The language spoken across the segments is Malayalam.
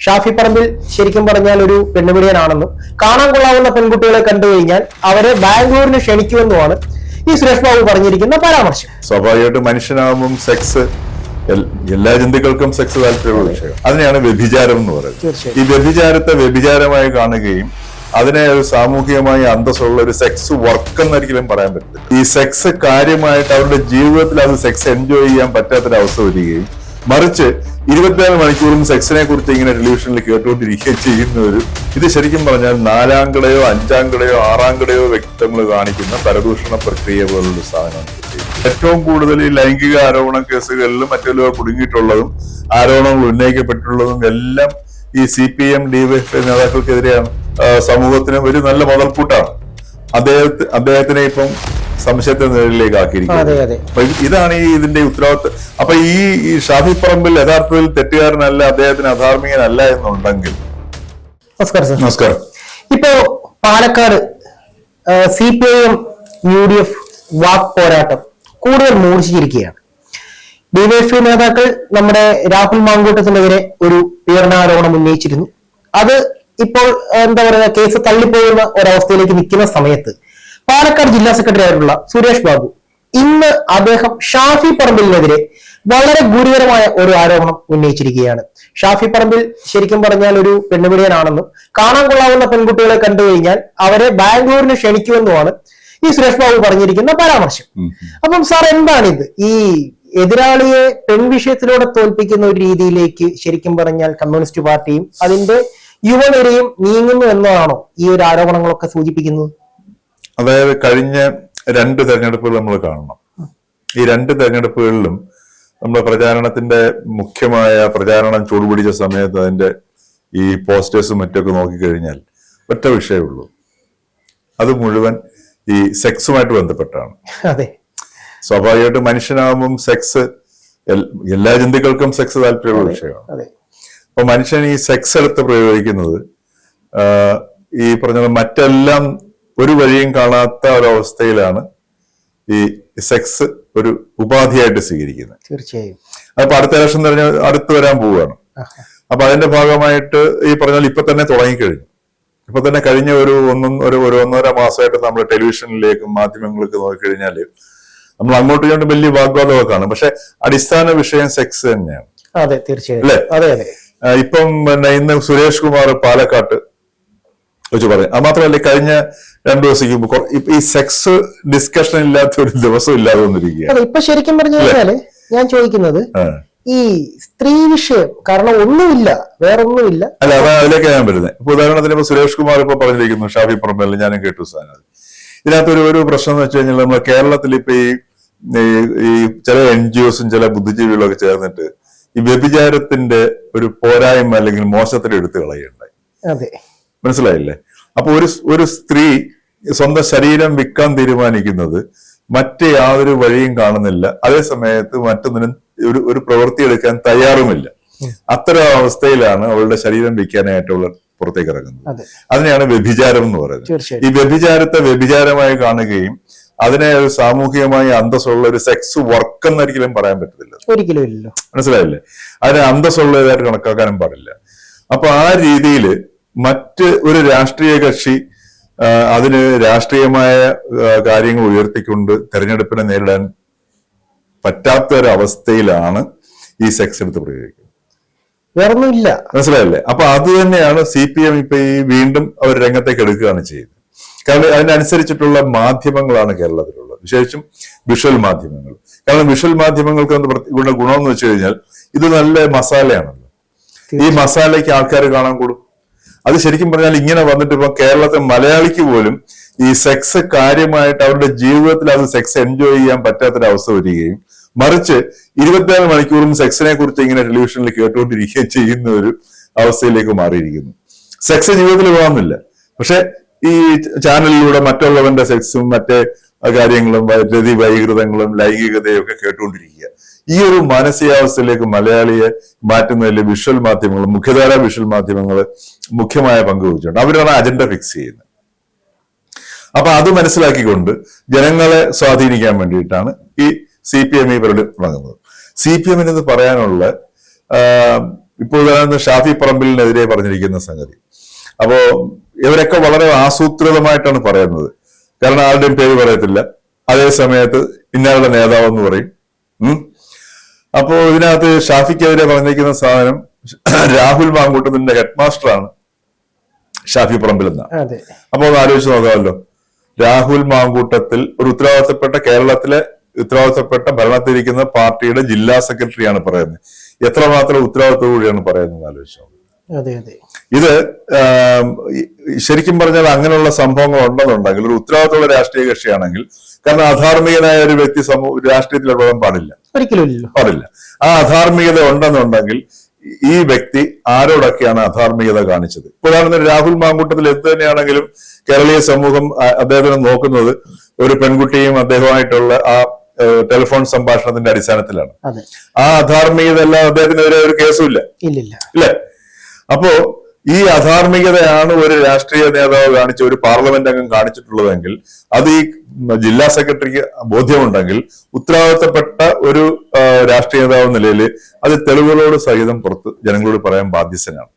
ഷാഫി പറമ്പിൽ ശരിക്കും പറഞ്ഞാൽ ഒരു പെണ്ണുപിടിയനാണെന്നും കാണാൻ കൊള്ളാവുന്ന പെൺകുട്ടികളെ കണ്ടു കഴിഞ്ഞാൽ അവരെ ബാംഗ്ലൂരിന് ക്ഷണിക്കുമെന്നുമാണ് ഈ സുരേഷ് ബാബു പറഞ്ഞിരിക്കുന്ന പരാമർശം. സ്വാഭാവികമായിട്ടും മനുഷ്യനാകുമ്പം സെക്സ് എല്ലാ ജന്തുക്കൾക്കും സെക്സ് താല്പര്യമുള്ള വിഷയം അതിനെയാണ് വ്യഭിചാരം എന്ന് പറയുന്നത്. ഈ വ്യഭിചാരത്തെ വ്യഭിചാരമായി കാണുകയും അതിനെ ഒരു സാമൂഹികമായി അന്തസ്സുള്ള ഒരു സെക്സ് വർക്ക് എന്നൊരിക്കലും പറയാൻ പറ്റില്ല ഈ സെക്സ് കാര്യമായിട്ട് അവരുടെ ജീവിതത്തിൽ അത് സെക്സ് എൻജോയ് ചെയ്യാൻ പറ്റാത്തൊരവസ്ഥ വരികയും മറിച്ച് ഇരുപത്തിനാല് മണിക്കൂറും സെക്സിനെ കുറിച്ച് ഇങ്ങനെ ടെലിവിഷനിൽ കേട്ടുകൊണ്ടിരിക്കുകയും ചെയ്യുന്ന ഒരു ഇത് ശരിക്കും പറഞ്ഞാൽ നാലാംകടയോ അഞ്ചാംകടയോ ആറാംകടയോ വ്യക്തിത്വങ്ങൾ കാണിക്കുന്ന പരദൂഷണ പ്രക്രിയ പോലുള്ള സാധനമാണ്. ഏറ്റവും കൂടുതൽ ഈ ലൈംഗിക ആരോപണ കേസുകളിലും മറ്റുള്ള കുടുങ്ങിയിട്ടുള്ളതും ആരോപണങ്ങൾ ഉന്നയിക്കപ്പെട്ടിട്ടുള്ളതും എല്ലാം ഈ സി പി എം ഡിവൈഎഫ് നേതാക്കൾക്കെതിരെയാണ് സമൂഹത്തിന് ഒരു നല്ല മുതൽക്കൂട്ടാണ് അദ്ദേഹത്തെ അദ്ദേഹത്തിനെ ഇപ്പം സംശയത്തെ നിഴലിലേക്ക് ആക്കിയിരിക്കുന്നത് അതെ അതെ. അപ്പൊ ഇതാണ് ഈ ഇതിന്റെ ഉത്തരവാദിത്വം അപ്പൊ ഈ ഈ ഷാഫി പറമ്പിൽ യഥാർത്ഥത്തിൽ തെറ്റുകാരനല്ല അദ്ദേഹത്തിന് അധാർമികനല്ല എന്നുണ്ടെങ്കിൽ. നമസ്കാരം സർ. നമസ്കാരം. ഇപ്പോ Palakkad C P I M U D F വാക് പോരാട്ടം കൂടുതൽ മൂർച്ഛിച്ചിരിക്കുകയാണ്. ഡിവൈഎഫ്ഐ നേതാക്കൾ നമ്മുടെ രാഹുൽ മാങ്കൂട്ടത്തിനെതിരെ ഒരു പീഡനാരോപണം ഉന്നയിച്ചിരുന്നു. അത് ഇപ്പോൾ എന്താ പറയുക കേസ് തള്ളിപ്പോകുന്ന ഒരവസ്ഥയിലേക്ക് നിൽക്കുന്ന സമയത്ത് പാലക്കാട് ജില്ലാ സെക്രട്ടറി ആയിട്ടുള്ള സുരേഷ് ബാബു ഇന്ന് അദ്ദേഹം ഷാഫി പറമ്പിലിനെതിരെ വളരെ ഗുരുതരമായ ഒരു ആരോപണം ഉന്നയിച്ചിരിക്കുകയാണ്. ഷാഫി പറമ്പിൽ ശരിക്കും പറഞ്ഞാൽ ഒരു പെണ്ണുപിടിയനാണെന്നും കാണാൻ കൊള്ളാവുന്ന പെൺകുട്ടികളെ കണ്ടു കഴിഞ്ഞാൽ അവരെ ബാംഗ്ലൂരിന് ക്ഷണിക്കുമെന്നുമാണ് ഈ സുരേഷ് ബാബു പറഞ്ഞിരിക്കുന്ന പരാമർശം. അപ്പം സാർ എന്താണിത്? ഈ എതിരാളിയെ പെൺവിഷയത്തിലൂടെ തോൽപ്പിക്കുന്ന ഒരു രീതിയിലേക്ക് ശരിക്കും പറഞ്ഞാൽ കമ്മ്യൂണിസ്റ്റ് പാർട്ടിയും അതിന്റെ യുവനിരയും നീങ്ങുന്നു എന്നതാണോ ഈ ഒരു ആരോപണങ്ങളൊക്കെ സൂചിപ്പിക്കുന്നത്? അതായത് കഴിഞ്ഞ രണ്ട് തെരഞ്ഞെടുപ്പുകൾ നമ്മൾ കാണണം. ഈ രണ്ട് തെരഞ്ഞെടുപ്പുകളിലും നമ്മുടെ പ്രചാരണത്തിന്റെ മുഖ്യമായ പ്രചാരണം ചൂടുപിടിച്ച സമയത്ത് അതിന്റെ ഈ പോസ്റ്റേഴ്സും മറ്റൊക്കെ നോക്കിക്കഴിഞ്ഞാൽ ഒറ്റ വിഷയമുള്ളൂ അത് മുഴുവൻ ഈ സെക്സുമായിട്ട് ബന്ധപ്പെട്ടാണ്. അതെ. സ്വാഭാവികമായിട്ടും മനുഷ്യനാകുമ്പം സെക്സ് എല്ലാ ജന്തുക്കൾക്കും സെക്സ് താല്പര്യമുള്ള വിഷയമാണ്. അപ്പൊ മനുഷ്യൻ ഈ സെക്സ് എടുത്ത് പ്രയോഗിക്കുന്നത് ഈ പറഞ്ഞ മറ്റെല്ലാം ഒരു വഴിയും കാണാത്ത ഒരവസ്ഥയിലാണ് ഈ സെക്സ് ഒരു ഉപാധിയായിട്ട് സ്വീകരിക്കുന്നത്. തീർച്ചയായും. അപ്പൊ അടുത്ത ഇലക്ഷൻ തെരഞ്ഞ അടുത്ത് വരാൻ പോവുകയാണ്. അപ്പൊ അതിന്റെ ഭാഗമായിട്ട് ഈ പറഞ്ഞാൽ ഇപ്പൊ തന്നെ തുടങ്ങിക്കഴിഞ്ഞു. ഇപ്പൊ തന്നെ കഴിഞ്ഞ ഒരു ഒന്നും ഒരു ഒരു ഒന്നര മാസമായിട്ട് നമ്മൾ ടെലിവിഷനിലേക്കും മാധ്യമങ്ങളിലേക്ക് നോക്കിക്കഴിഞ്ഞാൽ നമ്മൾ അങ്ങോട്ട് ഇങ്ങോട്ടും വലിയ വാഗ്വാദമൊക്കെ കാണും. പക്ഷെ അടിസ്ഥാന വിഷയം സെക്സ് തന്നെയാണ്. അതെ തീർച്ചയായും. അല്ലേ? അതെ അതെ. ഇപ്പം പിന്നെ ഇന്ന് സുരേഷ് കുമാർ പാലക്കാട്ട് വെച്ച് പറയും. അത് മാത്രമല്ല കഴിഞ്ഞ രണ്ടു ദിവസത്തേക്ക് മുമ്പ് ഈ സെക്സ് ഡിസ്കഷൻ ഇല്ലാത്ത ഒരു ദിവസം ഇല്ലാതെ വന്നിരിക്കുകയാണ് ഇപ്പൊ ശരിക്കും പറഞ്ഞു കഴിഞ്ഞാൽ ഞാൻ ചോദിക്കുന്നത് ഈ സ്ത്രീ വിഷയം കാരണം ഒന്നുമില്ല വേറൊന്നുമില്ല. അല്ല അതാ അതിലേക്ക് ഞാൻ വരുന്നത്. ഇപ്പൊ ഉദാഹരണത്തിന് ഇപ്പൊ സുരേഷ് കുമാർ ഇപ്പൊ പറഞ്ഞിരിക്കുന്നു ഷാഫി പറമ്പല്ല ഞാനും കേട്ടു സാധനം ഇതിനകത്തൊരു ഒരു പ്രശ്നം എന്ന് വെച്ച് കഴിഞ്ഞാൽ നമ്മുടെ കേരളത്തിൽ ഇപ്പൊ ഈ ചില എൻ ജി ഒസും ചില ബുദ്ധിജീവികളും ഒക്കെ ചേർന്നിട്ട് ഈ വ്യഭിചാരത്തിന്റെ ഒരു പോരായ്മ അല്ലെങ്കിൽ മോശത്തിൽ എടുത്തു കളയുണ്ടായി അതെ. മനസ്സിലായില്ലേ? അപ്പൊ ഒരു ഒരു സ്ത്രീ സ്വന്തം ശരീരം വിൽക്കാൻ തീരുമാനിക്കുന്നത് മറ്റ് യാതൊരു വഴിയും കാണുന്നില്ല. അതേ സമയത്ത് മറ്റൊന്നിനും ഒരു ഒരു പ്രവൃത്തി എടുക്കാൻ തയ്യാറുമില്ല. അത്തരം അവസ്ഥയിലാണ് അവളുടെ ശരീരം വിൽക്കാനായിട്ട് അവൾ പുറത്തേക്ക് ഇറങ്ങുന്നത്. അതെ. അതിനെയാണ് വ്യഭിചാരം എന്ന് പറയുന്നത്. ഈ വ്യഭിചാരത്തെ വ്യഭിചാരമായി കാണുകയും അതിനെ ഒരു സാമൂഹികമായ അന്തസ്സുള്ള ഒരു സെക്സ് വർക്ക് എന്നൊരിക്കലും പറയാൻ പറ്റത്തില്ല. ഒരിക്കലും ഇല്ലല്ലോ മനസ്സിലായില്ലേ? അതിനെ അന്തസ്സുള്ളതായിട്ട് കണക്കാക്കാനും പാടില്ല. അപ്പൊ ആ രീതിയിൽ മറ്റ് ഒരു രാഷ്ട്രീയ കക്ഷി അതിന് രാഷ്ട്രീയമായ കാര്യങ്ങൾ ഉയർത്തിക്കൊണ്ട് തെരഞ്ഞെടുപ്പിനെ നേരിടാൻ പറ്റാത്ത ഒരു അവസ്ഥയിലാണ് ഈ സെക്സ് എടുത്ത് പ്രയോഗിക്കുന്നത്. വേറൊന്നുമില്ല മനസ്സിലായില്ലേ? അപ്പൊ അത് തന്നെയാണ് സി പി എം ഇപ്പൊ ഈ വീണ്ടും അവർ രംഗത്തേക്ക് എടുക്കുകയാണ് ചെയ്യുന്നത്. കാരണം അതിനനുസരിച്ചിട്ടുള്ള മാധ്യമങ്ങളാണ് കേരളത്തിലുള്ളത്. വിശേഷിച്ചും വിഷ്വൽ മാധ്യമങ്ങൾ. കാരണം വിഷ്വൽ മാധ്യമങ്ങൾക്ക് ഗുണ ഗുണമെന്ന് വെച്ച് കഴിഞ്ഞാൽ ഇത് നല്ല മസാലയാണല്ലോ. ഈ മസാലയ്ക്ക് ആൾക്കാർ കാണാൻ കൂടും. അത് ശരിക്കും പറഞ്ഞാൽ ഇങ്ങനെ വന്നിട്ട് ഇപ്പൊ കേരളത്തെ മലയാളിക്ക് പോലും ഈ സെക്സ് കാര്യമായിട്ട് അവരുടെ ജീവിതത്തിൽ അത് സെക്സ് എൻജോയ് ചെയ്യാൻ പറ്റാത്തൊരവസ്ഥ വരികയും മറിച്ച് ഇരുപത്തിനാല് മണിക്കൂറും സെക്സിനെ കുറിച്ച് ഇങ്ങനെ ടെലിവിഷനിൽ കേട്ടുകൊണ്ടിരിക്കുകയും ചെയ്യുന്ന ഒരു അവസ്ഥയിലേക്ക് മാറിയിരിക്കുന്നു. സെക്സ് ജീവിതത്തിൽ പോകാമെന്നില്ല. പക്ഷെ ഈ ചാനലിലൂടെ മറ്റുള്ളവന്റെ സെക്സും മറ്റേ കാര്യങ്ങളും രതി വൈകൃതങ്ങളും ലൈംഗികതയും ഒക്കെ കേട്ടുകൊണ്ടിരിക്കുക. ഈ ഒരു മാനസികാവസ്ഥയിലേക്ക് മലയാളിയെ മാറ്റുന്നതിൽ വിഷ്വൽ മാധ്യമങ്ങൾ മുഖ്യധാര വിഷ്വൽ മാധ്യമങ്ങൾ മുഖ്യമായ പങ്ക് വഹിച്ചിട്ടുണ്ട്. അവരാണ് അജണ്ട ഫിക്സ് ചെയ്യുന്നത്. അപ്പൊ അത് മനസ്സിലാക്കിക്കൊണ്ട് ജനങ്ങളെ സ്വാധീനിക്കാൻ വേണ്ടിയിട്ടാണ് ഈ സി പി എം ഇവരുടെ തുടങ്ങുന്നത്. സി പി എമ്മിന് ഇത് പറയാനുള്ള ഇപ്പോൾ ഷാഫി പറമ്പിലിനെതിരെ പറഞ്ഞിരിക്കുന്ന സംഗതി. അപ്പോ ഇവരൊക്കെ വളരെ ആസൂത്രിതമായിട്ടാണ് പറയുന്നത്. കാരണം ആരുടെയും പേര് പറയത്തില്ല. അതേ സമയത്ത് ഇന്നയാളുടെ നേതാവ് എന്ന് പറയും. അപ്പോ ഇതിനകത്ത് ഷാഫിക്കെതിരെ പറഞ്ഞിരിക്കുന്ന സാധനം രാഹുൽ മാങ്കൂട്ടത്തിന്റെ ഹെഡ് മാസ്റ്ററാണ് ഷാഫി പറമ്പിൽ നിന്ന്. അതെ. അപ്പൊ ഒന്ന് ആലോചിച്ച് നോക്കാമല്ലോ. രാഹുൽ മാങ്കൂട്ടത്തിൽ ഒരു ഉത്തരവാദിത്തപ്പെട്ട കേരളത്തിലെ ഉത്തരവാദിത്തപ്പെട്ട ഭരണത്തിരിക്കുന്ന പാർട്ടിയുടെ ജില്ലാ സെക്രട്ടറിയാണ് പറയുന്നത്. എത്രമാത്രം ഉത്തരവാദിത്തത്തോടെയാണ് പറയുന്നത് ആലോചിച്ചോ ഇത് ശരിക്കും പറഞ്ഞാൽ അങ്ങനെയുള്ള സംഭവങ്ങൾ ഉണ്ടെന്നുണ്ടെങ്കിൽ ഒരു ഉത്തരവാദിത്തമുള്ള രാഷ്ട്രീയ കക്ഷിയാണെങ്കിൽ കാരണം അധാർമികനായ ഒരു വ്യക്തി സമൂഹ രാഷ്ട്രീയത്തിൽ ഇടപെടാൻ പാടില്ല. ഒരിക്കലും പാടില്ല. ആ അധാർമികത ഉണ്ടെന്നുണ്ടെങ്കിൽ ഈ വ്യക്തി ആരോടൊക്കെയാണ് അധാർമികത കാണിച്ചത്? ഉദാഹരണത്തിന് രാഹുൽ മാങ്കൂട്ടത്തിൽ എന്ത് തന്നെയാണെങ്കിലും കേരളീയ സമൂഹം അദ്ദേഹത്തിനെ നോക്കുന്നത് ഒരു പെൺകുട്ടിയും അദ്ദേഹവുമായിട്ടുള്ള ആ ടെലിഫോൺ സംഭാഷണത്തിന്റെ അടിസ്ഥാനത്തിലാണ്. ആ അധാർമികത അല്ല അദ്ദേഹത്തിനെതിരെ ഒരു കേസും ഇല്ല. ഇല്ലേ. അപ്പോ ഈ അധാർമികതയാണ് ഒരു രാഷ്ട്രീയ നേതാവ് കാണിച്ച ഒരു പാർലമെന്റ് അംഗം കാണിച്ചിട്ടുള്ളതെങ്കിൽ അത് ഈ ജില്ലാ സെക്രട്ടറിക്ക് ബോധ്യമുണ്ടെങ്കിൽ ഉത്തരവാദിത്തപ്പെട്ട ഒരു രാഷ്ട്രീയ നേതാവ് നിലയിൽ അത് തെളിവുകളോട് സഹിതം പുറത്ത് ജനങ്ങളോട് പറയാൻ ബാധ്യസ്ഥനാണ്.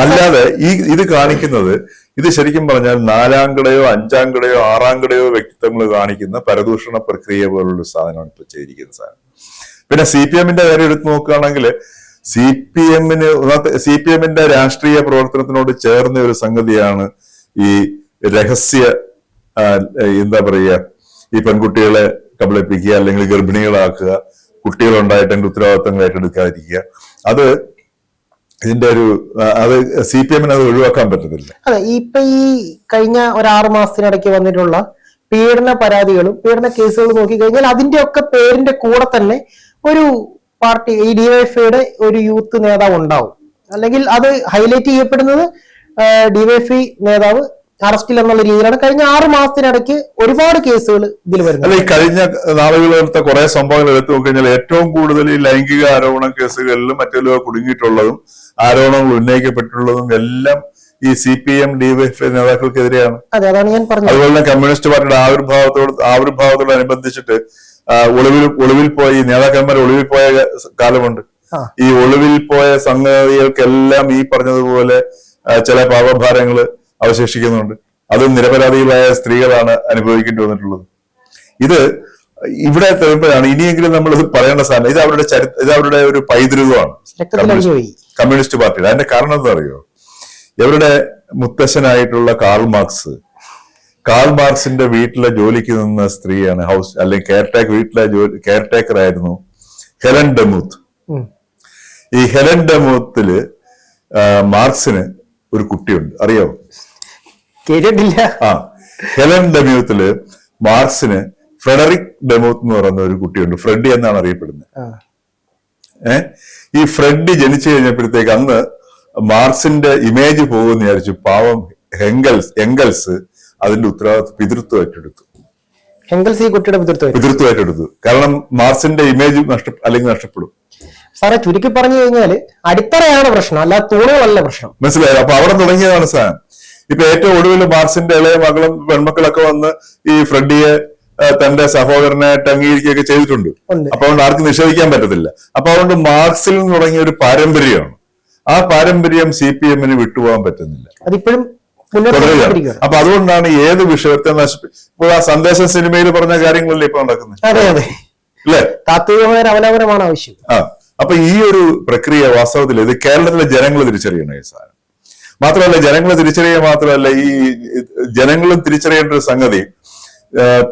അല്ലാതെ ഈ ഇത് കാണിക്കുന്നത് ഇത് ശരിക്കും പറഞ്ഞാൽ നാലാംകിടയോ അഞ്ചാം കിടയോ ആറാം കിടയോ വ്യക്തിത്വങ്ങൾ കാണിക്കുന്ന പരദൂഷണ പ്രക്രിയ പോലുള്ള സാധനമാണ് ഇപ്പൊ ചെയ്തിരിക്കുന്ന സാധനം. പിന്നെ സി പി എമ്മിന്റെ കാര്യം എടുത്തു നോക്കുകയാണെങ്കിൽ സി പി എമ്മിന് സി പി എമ്മിന്റെ രാഷ്ട്രീയ പ്രവർത്തനത്തിനോട് ചേർന്ന ഒരു സംഗതിയാണ് ഈ രഹസ്യ എന്താ പറയുക ഈ പെൺകുട്ടികളെ കബളിപ്പിക്കുക അല്ലെങ്കിൽ ഗർഭിണികളാക്കുക കുട്ടികളുണ്ടായിട്ട് ഉത്തരവാദിത്തങ്ങൾ ഏറ്റെടുക്കാതിരിക്കുക. അത് ഇതിന്റെ ഒരു അത് സി പി എമ്മിന് അത് ഒഴിവാക്കാൻ പറ്റത്തില്ല. അതെ ഇപ്പൊ ഈ കഴിഞ്ഞ ഒരു ആറു മാസത്തിനിടയ്ക്ക് വന്നിട്ടുള്ള പീഡന പരാതികളും പീഡന കേസുകളും നോക്കിക്കഴിഞ്ഞാൽ അതിന്റെ ഒക്കെ പേരിന്റെ കൂടെ തന്നെ ഒരു പാർട്ടി ഈ ഐയുടെ ഒരു യൂത്ത് നേതാവ് ഉണ്ടാവും. അല്ലെങ്കിൽ അത് ഹൈലൈറ്റ് ചെയ്യപ്പെടുന്നത് ഡിവൈഎഫ്ഐ നേതാവ് അറസ്റ്റിൽ എന്നുള്ള രീതിയിലാണ്. കഴിഞ്ഞ ആറു മാസത്തിനിടയ്ക്ക് ഒരുപാട് കേസുകൾ ഇതിൽ വരുന്നത് അല്ല ഈ കഴിഞ്ഞ നാളുകളിലത്തെ കുറെ സംഭവങ്ങൾ എടുത്തു നോക്കിക്കഴിഞ്ഞാൽ ഏറ്റവും കൂടുതൽ ഈ ലൈംഗിക ആരോപണ കേസുകളിലും മറ്റെല്ലാം കുടുങ്ങിയിട്ടുള്ളതും ആരോപണങ്ങൾ ഉന്നയിക്കപ്പെട്ടിട്ടുള്ളതും എല്ലാം ഈ സി പി എം ഡിവൈഎഫ്ഐ നേതാക്കൾക്കെതിരെയാണ്. അതുപോലെ തന്നെ കമ്മ്യൂണിസ്റ്റ് പാർട്ടിയുടെ ആവിർഭാവത്തോട് ആവിർഭാവത്തോടനുബന്ധിച്ചിട്ട് ഒളിവിൽ ഒളിവിൽ പോയ ഈ നേതാക്കന്മാർ ഒളിവിൽ പോയ കാലമുണ്ട്. ഈ ഒളിവിൽ പോയ സംഗതികൾക്കെല്ലാം ഈ പറഞ്ഞതുപോലെ ചില പാപഭാരങ്ങൾ അവശേഷിക്കുന്നുണ്ട്. അത് നിരപരാധികളായ സ്ത്രീകളാണ് അനുഭവിക്കേണ്ടി വന്നിട്ടുള്ളത്. ഇത് ഇവിടെ തരുമ്പോഴാണ് ഇനിയെങ്കിലും നമ്മൾ ഇത് പറയേണ്ട സാധനം. ഇത് അവരുടെ ഇത് അവരുടെ ഒരു പൈതൃകമാണ്. കമ്മ്യൂണിസ്റ്റ് പാർട്ടിയുടെ അതിന്റെ കാരണം എന്താ അറിയോ ഇവരുടെ മുത്തശ്ശനായിട്ടുള്ള കാൾ മാർക്സ് കാൾ മാർക്സിന്റെ വീട്ടിലെ ജോലിക്ക് നിന്ന സ്ത്രീയാണ് ഹൗസ് അല്ലെങ്കിൽ കെയർ ടേക്കർ വീട്ടിലെ ജോലി കെയർ ടേക്കർ ആയിരുന്നു ഹെലൻ ഡെമൂത്ത്. ഈ ഹെലൻ ഡെമൂത്തിൽ മാർക്സിന് ഒരു കുട്ടിയുണ്ട്. അറിയോ കേട്ടിട്ടില്ല. ആ ഹെലൻ ഡെമ്യൂത്തിൽ മാർക്സിന് ഫ്രെഡറിക് ഡെമൂത്ത് എന്ന് പറയുന്ന ഒരു കുട്ടിയുണ്ട്. ഫ്രെഡി എന്നാണ് അറിയപ്പെടുന്നത്. ഏഹ് ഈ ഫ്രെഡി ജനിച്ചു കഴിഞ്ഞപ്പോഴത്തേക്ക് അന്ന് മാർക്സിന്റെ ഇമേജ് പോകുമെന്ന് വിചാരിച്ചു പാവം ഹെങ്കൽസ് എങ്കൽസ് അതിന്റെ ഉത്തരവാദിത്വം പിതൃത്വം ഏറ്റെടുത്തു കുട്ടിയുടെ പിതൃത്വം പിതൃത്വം ഏറ്റെടുത്തു കാരണം മാർസിന്റെ ഇമേജ് നഷ്ട അല്ലെങ്കിൽ നഷ്ടപ്പെടും. സാറെ ചുരുക്കി പറഞ്ഞു കഴിഞ്ഞാൽ അടിത്തറയാണ് പ്രശ്നം അല്ല തൂണുകളല്ല പ്രശ്നം. മനസ്സിലായോ? അപ്പൊ അവിടെ തുടങ്ങിയതാണ് സാധനം. ഇപ്പൊ ഏറ്റവും ഒടുവിൽ മാർസിന്റെ ഇളയ മകളും പെൺമക്കളൊക്കെ വന്ന് ഈ ഫ്രെഡിയെ ആ, തന്റെ സഹോദരനായിട്ട് അംഗീകരിക്കുകയൊക്കെ ചെയ്തിട്ടുണ്ട്. അപ്പൊ അതുകൊണ്ട് ആർക്കും നിഷേധിക്കാൻ പറ്റത്തില്ല. അപ്പൊ അതുകൊണ്ട് മാർക്സിൽ നിന്ന് തുടങ്ങിയ ഒരു പാരമ്പര്യമാണ്. ആ പാരമ്പര്യം സി പി എമ്മിന് വിട്ടുപോകാൻ പറ്റുന്നില്ല. അതിപ്പോഴും അപ്പൊ അതുകൊണ്ടാണ് ഏത് വിഷയത്തെ നശിപ്പി ഇപ്പോൾ ആ സന്ദേശം സിനിമയിൽ പറഞ്ഞ കാര്യങ്ങളല്ലേ ഇപ്പൊ നടക്കുന്നത് അതെ അതെ. അല്ലേ? താത്വികമായ ആവശ്യം. ആ. അപ്പൊ ഈ ഒരു പ്രക്രിയ വാസ്തവത്തിൽ ഇത് കേരളത്തിലെ ജനങ്ങൾ തിരിച്ചറിയണം ഈ സാധനം. മാത്രമല്ല ജനങ്ങൾ തിരിച്ചറിയുക മാത്രമല്ല ഈ ജനങ്ങളും തിരിച്ചറിയേണ്ട ഒരു സംഗതി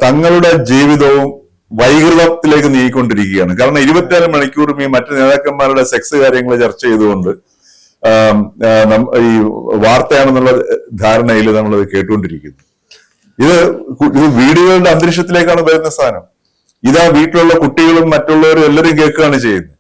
തങ്ങളുടെ ജീവിതവും വൈകൃതത്തിലേക്ക് നീങ്ങിക്കൊണ്ടിരിക്കുകയാണ്. കാരണം ഇരുപത്തിനാല് മണിക്കൂറും ഈ മറ്റു നേതാക്കന്മാരുടെ സെക്സ് കാര്യങ്ങൾ ചർച്ച ചെയ്തുകൊണ്ട് ഈ വാർത്തയാണെന്നുള്ള ധാരണയിൽ നമ്മൾ കേട്ടുകൊണ്ടിരിക്കുന്നു. ഇത് ഇത് വീടുകളുടെ അന്തരീക്ഷത്തിലേക്കാണ് വരുന്ന സാധനം. ഇതാ വീട്ടിലുള്ള കുട്ടികളും മറ്റുള്ളവരും എല്ലാവരും കേൾക്കുകയാണ് ചെയ്യുന്നത്.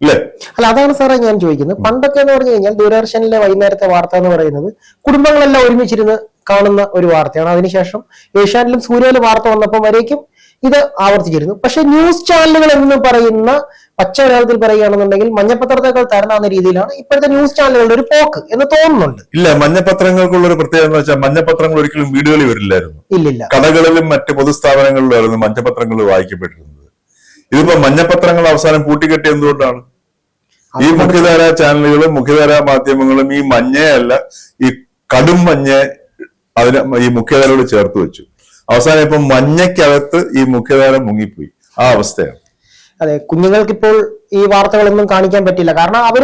അല്ലേ? അല്ല അതാണ് സാറേ ഞാൻ ചോദിക്കുന്നത്. പണ്ടൊക്കെ എന്ന് പറഞ്ഞു കഴിഞ്ഞാൽ ദൂരദർശനിലെ വൈകുന്നേരത്തെ വാർത്ത എന്ന് പറയുന്നത് കുടുംബങ്ങളെല്ലാം ഒരുമിച്ചിരുന്ന് കാണുന്ന ഒരു വാർത്തയാണ്. അതിനുശേഷം ഏഷ്യാനിലും സൂര്യയിലും വാർത്ത വന്നപ്പോൾ വരേക്കും ഇത് ആവർത്തിച്ചിരുന്നു. പക്ഷെ ന്യൂസ് ചാനലുകൾ എന്ന് പറയുന്ന പച്ച മലയാളത്തിൽ പറയുകയാണെന്നുണ്ടെങ്കിൽ മഞ്ഞപ്പത്രത്തേക്കാൾ തരണാവുന്ന രീതിയിലാണ് ഇപ്പോഴത്തെ ന്യൂസ് ചാനലുകളുടെ ഒരു പോക്ക് എന്ന് തോന്നുന്നുണ്ട്. ഇല്ല മഞ്ഞപത്രങ്ങൾക്കുള്ള ഒരു പ്രത്യേകത എന്ന് വെച്ചാൽ മഞ്ഞപത്രങ്ങൾ ഒരിക്കലും വീടുകളിൽ വരില്ലായിരുന്നു. ഇല്ലില്ല കടകളിലും മറ്റ് പൊതുസ്ഥാപനങ്ങളിലായിരുന്നു മഞ്ഞപത്രങ്ങൾ വായിക്കപ്പെട്ടിരുന്നത്. ഇതിപ്പോ മഞ്ഞപത്രങ്ങൾ അവസാനം പൂട്ടിക്കെട്ടി എന്തുകൊണ്ടാണ്? ഈ മുഖ്യധാര ചാനലുകളും മുഖ്യധാര മാധ്യമങ്ങളും ഈ മഞ്ഞയല്ല ഈ കടും മഞ്ഞ അതിന് ഈ മുഖ്യധാരയോട് ചേർത്ത് വെച്ചു. അവസാനം ഇപ്പം മഞ്ഞയ്ക്കകത്ത് ഈ മുഖ്യധാര മുങ്ങിപ്പോയി. ആ അവസ്ഥയാണ്. അതെ കുഞ്ഞുങ്ങൾക്ക് ഇപ്പോൾ ഈ വാർത്തകളൊന്നും കാണിക്കാൻ പറ്റില്ല. കാരണം അവർ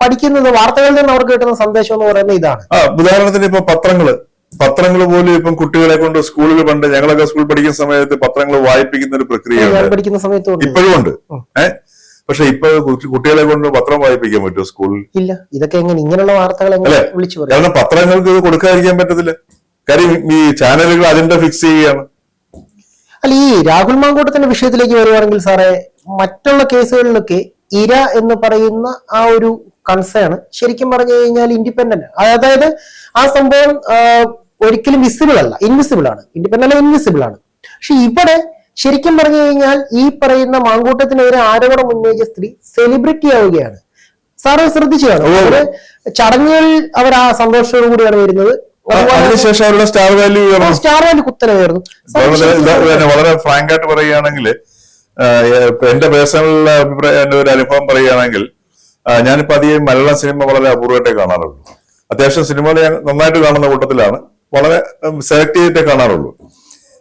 പഠിക്കുന്നത് വാർത്തകളിൽ നിന്ന് അവർക്ക് കിട്ടുന്ന സന്ദേശം എന്ന് പറയുന്നത് ഇതാണ്. ആ ഉദാഹരണത്തിന് ഇപ്പൊ പത്രങ്ങൾ. പത്രങ്ങൾ പോലും ഇപ്പം കുട്ടികളെ കൊണ്ട് സ്കൂളിൽ പണ്ട് ഞങ്ങളൊക്കെ സ്കൂൾ പഠിക്കുന്ന സമയത്ത് പത്രങ്ങൾ വായിപ്പിക്കുന്ന ഒരു പ്രക്രിയ പഠിക്കുന്ന സമയത്ത് ഇപ്പോഴും ഉണ്ട്. ഏഹ് പക്ഷെ ഇപ്പൊ കുട്ടികളെ കൊണ്ട് പത്രം വായിപ്പിക്കാൻ പറ്റുമോ സ്കൂളിൽ? ഇല്ല. ഇതൊക്കെ എങ്ങനെ? ഇങ്ങനെയുള്ള വാർത്തകൾ എങ്ങനെ വിളിച്ചു കാരണം പത്രങ്ങൾക്ക് ഇത് കൊടുക്കാതിരിക്കാൻ പറ്റത്തില്ല. കാര്യം ഈ ചാനലുകൾ അജണ്ട ഫിക്സ് ചെയ്യുകയാണ്. അല്ല ഈ രാഹുൽ മാങ്കൂട്ടത്തിന്റെ വിഷയത്തിലേക്ക് വരുവാണെങ്കിൽ സാറേ മറ്റുള്ള കേസുകളിലൊക്കെ ഇര എന്ന് പറയുന്ന ആ ഒരു കൺസേൺ ശരിക്കും പറഞ്ഞു കഴിഞ്ഞാൽ ഇൻഡിപെൻഡന്റ് അതായത് ആ സംഭവം ഒരിക്കലും വിസിബിൾ അല്ല. ഇൻവിസിബിൾ ആണ്. ഇൻഡിപെൻഡന്റ് അല്ല ഇൻവിസിബിൾ ആണ്. പക്ഷെ ഇവിടെ ശരിക്കും പറഞ്ഞു കഴിഞ്ഞാൽ ഈ പറയുന്ന മാങ്കൂട്ടത്തിനെതിരെ ആരോപണം ഉന്നയിച്ച സ്ത്രീ സെലിബ്രിറ്റി ആവുകയാണ്. സാറ് ശ്രദ്ധിച്ചു കാണും. അവർ ചടങ്ങുകളിൽ അവർ ആ സന്തോഷത്തോടു കൂടിയാണ് വരുന്നത്. അതുപോലെ അതിനുശേഷം അവരുടെ സ്റ്റാർ വാല്യൂ സ്റ്റാർ വാലി കുത്തനെ വരുന്നു വളരെ ഇതാ- പിന്നെ വളരെ ഫ്രാങ്ക് ആയിട്ട് പറയുകയാണെങ്കിൽ എന്റെ പേഴ്സണൽ അഭിപ്രായം എന്റെ ഒരു അനുഭവം പറയുകയാണെങ്കിൽ ഞാനിപ്പോ അധികം മലയാളം സിനിമ വളരെ അപൂർവമായിട്ടേ കാണാറുള്ളൂ. അത്യാവശ്യം സിനിമകൾ ഞാൻ നന്നായിട്ട് കാണുന്ന കൂട്ടത്തിലാണ്. വളരെ സെലക്ട് ചെയ്തിട്ടേ കാണാറുള്ളൂ.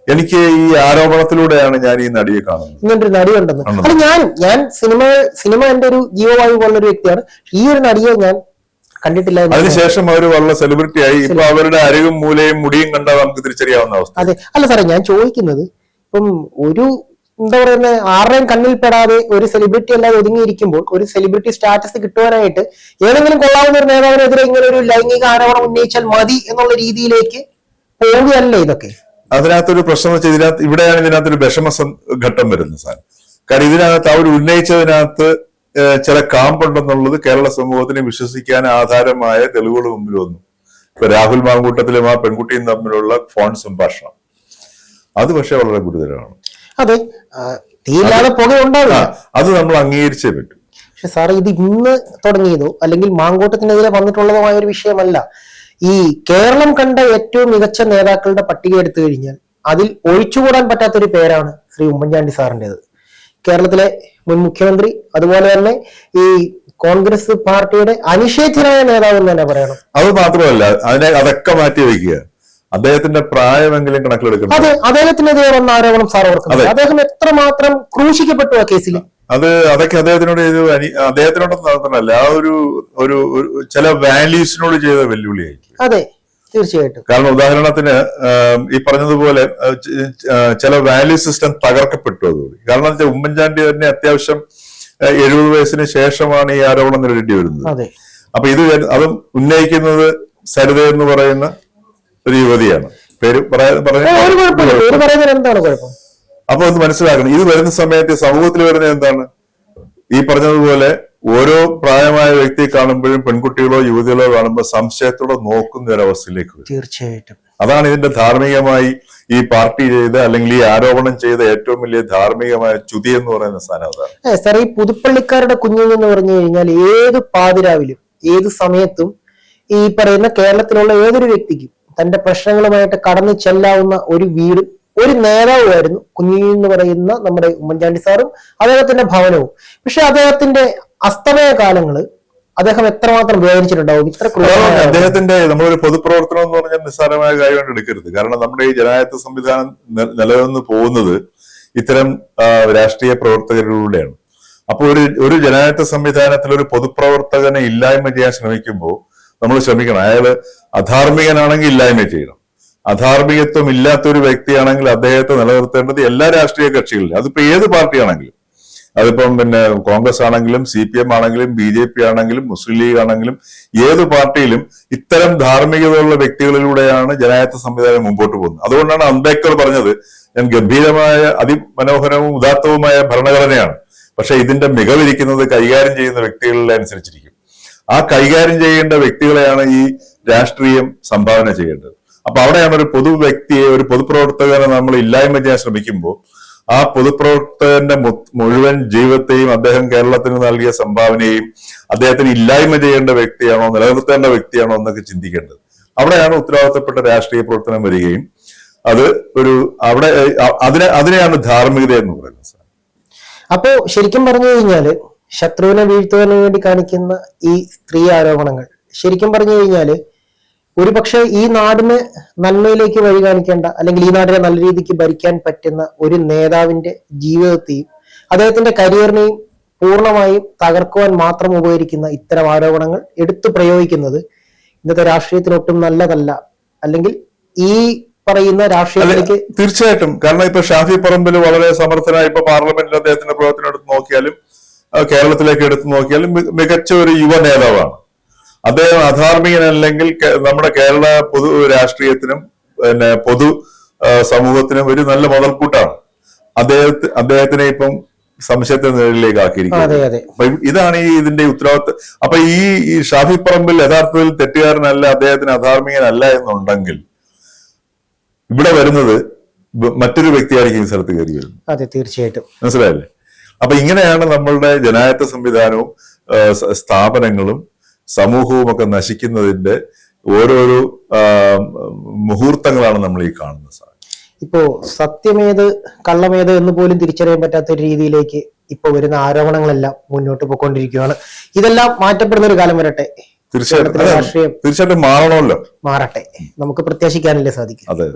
എനിക്ക് ഈ ആരോപണത്തിലൂടെയാണ് ഞാൻ ഈ നടിയെ കാണുന്നത്. ഇങ്ങനൊരു നടി ഉണ്ടെന്ന്. ഞാൻ ഞാൻ സിനിമ സിനിമ എന്റെ ഒരു ജീവവായു പോലുള്ള ഒരു വ്യക്തിയാണ്. ഈ ഒരു നടിയെ ഞാൻ കണ്ടിട്ടില്ല അതിനുശേഷം അവർ വളരെ സെലിബ്രിറ്റി ആയി. ഇപ്പൊ അവരുടെ അരികും മൂലയും മുടിയും കണ്ടാൽ നമുക്ക് തിരിച്ചറിയാവുന്ന അവസ്ഥ. അതെ. അല്ല സാറേ ഞാൻ ചോദിക്കുന്നത് ഇപ്പം ഒരു എന്താ പറയുന്നത് ആരുടെയും കണ്ണിൽ പെടാതെ ഒരു സെലിബ്രിറ്റി അല്ലാതെ ഒതുങ്ങിയിരിക്കുമ്പോൾ ഒരു സെലിബ്രിറ്റി സ്റ്റാറ്റസ് കിട്ടുവാനായിട്ട് ഏതെങ്കിലും കൊള്ളാവുന്ന ഒരു നേതാവിനെതിരെ ഇങ്ങനെ ഒരു ലൈംഗിക ആരോപണം ഉന്നയിച്ചാൽ മതി എന്നുള്ള രീതിയിലേക്ക് പോവുകയല്ലേ ഇതൊക്കെ? അതിനകത്തൊരു പ്രശ്നം വെച്ചാൽ ഇതിനകത്ത് ഇവിടെയാണ് ഇതിനകത്തൊരു വിഷമ ഘട്ടം വരുന്നത് സാർ. കാരണം ഇതിനകത്ത് അവർ ഉന്നയിച്ചതിനകത്ത് ചില കാമ്പുണ്ടെന്നുള്ളത് കേരള സമൂഹത്തിന് വിശ്വസിക്കാൻ ആധാരമായ തെളിവുകൾ മുമ്പിൽ വന്നു. ഇപ്പൊ രാഹുൽ മാങ്കൂട്ടത്തിലും ആ പെൺകുട്ടിയും തമ്മിലുള്ള ഫോൺ സംഭാഷണം. അത് പക്ഷെ വളരെ ഗുരുതരമാണ്. അതെ. തീയില്ലാതെ പുക ഉണ്ടാവില്ല അത് നമ്മൾ അംഗീകരിച്ചേ പറ്റൂ. പക്ഷെ സാറേ ഇത് ഇന്ന് തുടങ്ങിയതോ അല്ലെങ്കിൽ മാങ്കോട്ടത്തിനെതിരെ വന്നിട്ടുള്ളതുമായ ഒരു വിഷയമല്ല. ഈ കേരളം കണ്ട ഏറ്റവും മികച്ച നേതാക്കളുടെ പട്ടിക എടുത്തു കഴിഞ്ഞാൽ അതിൽ ഒഴിച്ചുകൂടാൻ പറ്റാത്തൊരു പേരാണ് ശ്രീ ഉമ്മൻചാണ്ടി സാറിന്റെത്. കേരളത്തിലെ മുൻ മുഖ്യമന്ത്രി അതുപോലെ തന്നെ ഈ കോൺഗ്രസ് പാർട്ടിയുടെ അനിഷേധ്യനായ നേതാവ് എന്ന് തന്നെ പറയണം. അത് മാത്രമല്ല അതിനെ അതൊക്കെ മാറ്റി വയ്ക്കുക അദ്ദേഹത്തിന്റെ പ്രായമെങ്കിലും കണക്കിലെടുക്കണം. അതെ അദ്ദേഹത്തിനെതിരെ വന്ന ആരോപണം സാർ ഓർക്കുന്നത് അദ്ദേഹം എത്രമാത്രം ക്രൂശിക്കപ്പെട്ടു ആ കേസിൽ? അത് അതൊക്കെ അദ്ദേഹത്തിനോട് ചെയ്ത അദ്ദേഹത്തിനോടൊന്നും മാത്രമല്ല ആ ഒരു ഒരു ചില വാല്യൂസിനോട് ചെയ്ത വെല്ലുവിളിയായിരിക്കും. അതെ തീർച്ചയായിട്ടും. കാരണം ഉദാഹരണത്തിന് ഈ പറഞ്ഞതുപോലെ ചില വാല്യൂ സിസ്റ്റം തകർക്കപ്പെട്ടു അതുകൂടി. കാരണം വെച്ചാൽ ഉമ്മൻചാണ്ടി തന്നെ അത്യാവശ്യം എഴുപത് വയസ്സിന് ശേഷമാണ് ഈ ആരോപണം നേരിടേണ്ടി വരുന്നത്. അപ്പൊ ഇത് അതും ഉന്നയിക്കുന്നത് സരിത എന്ന് പറയുന്ന ഒരു യുവതിയാണ്. പേര് പറയാ ഒരു കുഴപ്പമില്ല. പേര് പറഞ്ഞ എന്താണ് കുഴപ്പം? അപ്പൊ ഒന്ന് മനസ്സിലാക്കണം. ഇത് വരുന്ന സമയത്ത് സമൂഹത്തിൽ വരുന്ന എന്താണ്? ഈ പറഞ്ഞതുപോലെ ഓരോ പ്രായമായ വ്യക്തിയെ കാണുമ്പോഴും പെൺകുട്ടികളോ യുവതികളോ കാണുമ്പോൾ സംശയത്തോടെ നോക്കുന്ന ഒരു അവസ്ഥയിലേക്ക് വരും. തീർച്ചയായിട്ടും. അതാണ് ഇതിന്റെ ധാർമ്മികമായി ഈ പാർട്ടി ചെയ്ത അല്ലെങ്കിൽ ഈ ആരോപണം ചെയ്ത ഏറ്റവും വലിയ ധാർമ്മികമായ ചുതി എന്ന് പറയുന്ന സാധനം അതാണ്. സാർ ഈ പുതുപ്പള്ളിക്കാരുടെ കുഞ്ഞുങ്ങൾ എന്ന് പറഞ്ഞു കഴിഞ്ഞാൽ ഏത് പാതിരാവിലും ഏത് സമയത്തും ഈ പറയുന്ന കേരളത്തിലുള്ള ഏതൊരു വ്യക്തിക്കും തന്റെ പ്രശ്നങ്ങളുമായിട്ട് കടന്നു ചെല്ലാവുന്ന ഒരു വീടും ഒരു നേതാവുമായിരുന്നു കുഞ്ഞി എന്ന് പറയുന്ന നമ്മുടെ ഉമ്മൻചാണ്ടി സാറും അദ്ദേഹത്തിന്റെ ഭവനവും. പക്ഷെ അദ്ദേഹത്തിന്റെ അസ്തമയ കാലങ്ങൾ അദ്ദേഹം എത്രമാത്രം വേദനിച്ചിട്ടുണ്ടാവും? ഇത്ര അദ്ദേഹത്തിന്റെ നമ്മളൊരു പൊതുപ്രവർത്തനം എന്ന് പറഞ്ഞാൽ നിസ്സാരമായ കാര്യമായിട്ട് എടുക്കരുത്. കാരണം നമ്മുടെ ഈ ജനായത്വ സംവിധാനം നിലനിന്ന് പോകുന്നത് ഇത്തരം രാഷ്ട്രീയ പ്രവർത്തകരിലൂടെയാണ്. അപ്പോൾ ഒരു ഒരു ജനായത്വ സംവിധാനത്തിൽ ഒരു പൊതുപ്രവർത്തകനെ ഇല്ലായ്മ ചെയ്യാൻ ശ്രമിക്കുമ്പോൾ നമ്മൾ ശ്രമിക്കണം. അയാൾ അധാർമികനാണെങ്കിൽ ഇല്ലായ്മ ചെയ്യണം. അധാർമികത്വം ഇല്ലാത്ത ഒരു വ്യക്തിയാണെങ്കിൽ അദ്ദേഹത്തെ നിലനിർത്തേണ്ടത് എല്ലാ രാഷ്ട്രീയ കക്ഷികളിലും. അതിപ്പോ ഏത് പാർട്ടിയാണെങ്കിലും. അതിപ്പം പിന്നെ കോൺഗ്രസ് ആണെങ്കിലും സി പി എം ആണെങ്കിലും ബി ജെ പി ആണെങ്കിലും മുസ്ലിം ലീഗ് ആണെങ്കിലും ഏത് പാർട്ടിയിലും ഇത്തരം ധാർമ്മികതയുള്ള വ്യക്തികളിലൂടെയാണ് ജനായത്ത സംവിധാനം മുമ്പോട്ട് പോകുന്നത്. അതുകൊണ്ടാണ് അംബേദ്കർ പറഞ്ഞത് ഞാൻ ഗംഭീരമായ അതിമനോഹരവും ഉദാത്തവുമായ ഭരണഘടനയാണ്. പക്ഷെ ഇതിന്റെ മികവിരിക്കുന്നത് കൈകാര്യം ചെയ്യുന്ന വ്യക്തികളിലെ അനുസരിച്ചിരിക്കും ആ കൈകാര്യം ചെയ്യേണ്ട വ്യക്തികളെയാണ് ഈ രാഷ്ട്രീയം സംഭാവന ചെയ്യേണ്ടത് അപ്പൊ അവിടെയാണ് ഒരു പൊതു വ്യക്തിയെ ഒരു പൊതുപ്രവർത്തകനെ നമ്മൾ ഇല്ലായ്മ ചെയ്യാൻ ശ്രമിക്കുമ്പോൾ ആ പൊതുപ്രവർത്തകന്റെ മുഴുവൻ ജീവിതത്തെയും അദ്ദേഹം കേരളത്തിന് നൽകിയ സംഭാവനയും അദ്ദേഹത്തിന് ഇല്ലായ്മ ചെയ്യേണ്ട വ്യക്തിയാണോ നിലനിർത്തേണ്ട വ്യക്തിയാണോ എന്നൊക്കെ ചിന്തിക്കേണ്ടത് അവിടെയാണ് ഉത്തരവാദിത്തപ്പെട്ട രാഷ്ട്രീയ പ്രവർത്തനം വരികയും അത് ഒരു അവിടെ അതിനെ അതിനെയാണ് ധാർമ്മികത എന്ന് പറയുന്നത്. അപ്പോ ശരിക്കും പറഞ്ഞു കഴിഞ്ഞാൽ ശത്രുവിനെ വീഴ്ത്തുവാൻ വേണ്ടി കാണിക്കുന്ന ഈ സ്ത്രീ ആരോപണങ്ങൾ. ശരിക്കും പറഞ്ഞു കഴിഞ്ഞാൽ ഒരുപക്ഷെ ഈ നാടിന് നന്മയിലേക്ക് വഴി കാണിക്കേണ്ട അല്ലെങ്കിൽ ഈ നാടിനെ നല്ല രീതിക്ക് ഭരിക്കാൻ പറ്റുന്ന ഒരു നേതാവിന്റെ ജീവിതത്തെയും അദ്ദേഹത്തിന്റെ കരിയറിനെയും പൂർണമായും തകർക്കുവാൻ മാത്രം ഉപകരിക്കുന്ന ഇത്തരം ആരോപണങ്ങൾ എടുത്തു പ്രയോഗിക്കുന്നത് ഇന്നത്തെ രാഷ്ട്രീയത്തിന് ഒട്ടും നല്ലതല്ല. അല്ലെങ്കിൽ ഈ പറയുന്ന രാഷ്ട്രീയത്തിലേക്ക് തീർച്ചയായിട്ടും. കാരണം ഇപ്പൊ ഷാഫി പറമ്പിൽ വളരെ സമർത്ഥനായി ഇപ്പൊ പാർലമെന്റിൽ അദ്ദേഹത്തിന്റെ പ്രവർത്തനം എടുത്ത് നോക്കിയാലും കേരളത്തിലേക്ക് എടുത്തു നോക്കിയാൽ മികച്ച ഒരു യുവ നേതാവാണ്. അദ്ദേഹം അധാർമികനല്ലെങ്കിൽ നമ്മുടെ കേരള പൊതു രാഷ്ട്രീയത്തിനും പിന്നെ പൊതു സമൂഹത്തിനും ഒരു നല്ല മുതൽക്കൂട്ടാണ്. അദ്ദേഹത്തെ അദ്ദേഹത്തിനെ ഇപ്പം സംശയത്തെ നിഴലിലേക്ക് ആക്കിയിരിക്കുന്നത് ഇതാണ് ഈ ഇതിന്റെ ഉത്തരവാദിത്വം. അപ്പൊ ഈ ഈ ഷാഫി പറമ്പിൽ യഥാർത്ഥത്തിൽ തെറ്റുകാരനല്ല അദ്ദേഹത്തിന് അധാർമികനല്ല എന്നുണ്ടെങ്കിൽ ഇവിടെ വരുന്നത് മറ്റൊരു വ്യക്തിയായിരിക്കും ഈ സ്ഥലത്ത് കയറി വരുന്നത്. അതെ തീർച്ചയായിട്ടും. മനസ്സിലായില്ലേ? അപ്പൊ ഇങ്ങനെയാണ് നമ്മളുടെ ജനായത്ത സംവിധാനവും സ്ഥാപനങ്ങളും സമൂഹവും ഒക്കെ നശിക്കുന്നതിന്റെ ഓരോരോ മുഹൂർത്തങ്ങളാണ് നമ്മൾ ഈ കാണുന്നത് സാർ. ഇപ്പോ സത്യമേത് കള്ളമേത് എന്ന് പോലും തിരിച്ചറിയാൻ പറ്റാത്ത ഒരു രീതിയിലേക്ക് ഇപ്പൊ വരുന്ന ആരോപണങ്ങളെല്ലാം മുന്നോട്ട് പോയിക്കൊണ്ടിരിക്കുകയാണ്. ഇതെല്ലാം മാറ്റപ്പെടുന്ന ഒരു കാലം വരട്ടെ. തീർച്ചയായിട്ടും. തീർച്ചയായിട്ടും മാറണമല്ലോ. മാറട്ടെ. നമുക്ക് പ്രത്യാശിക്കാനല്ലേ സാധിക്കും. അതെ.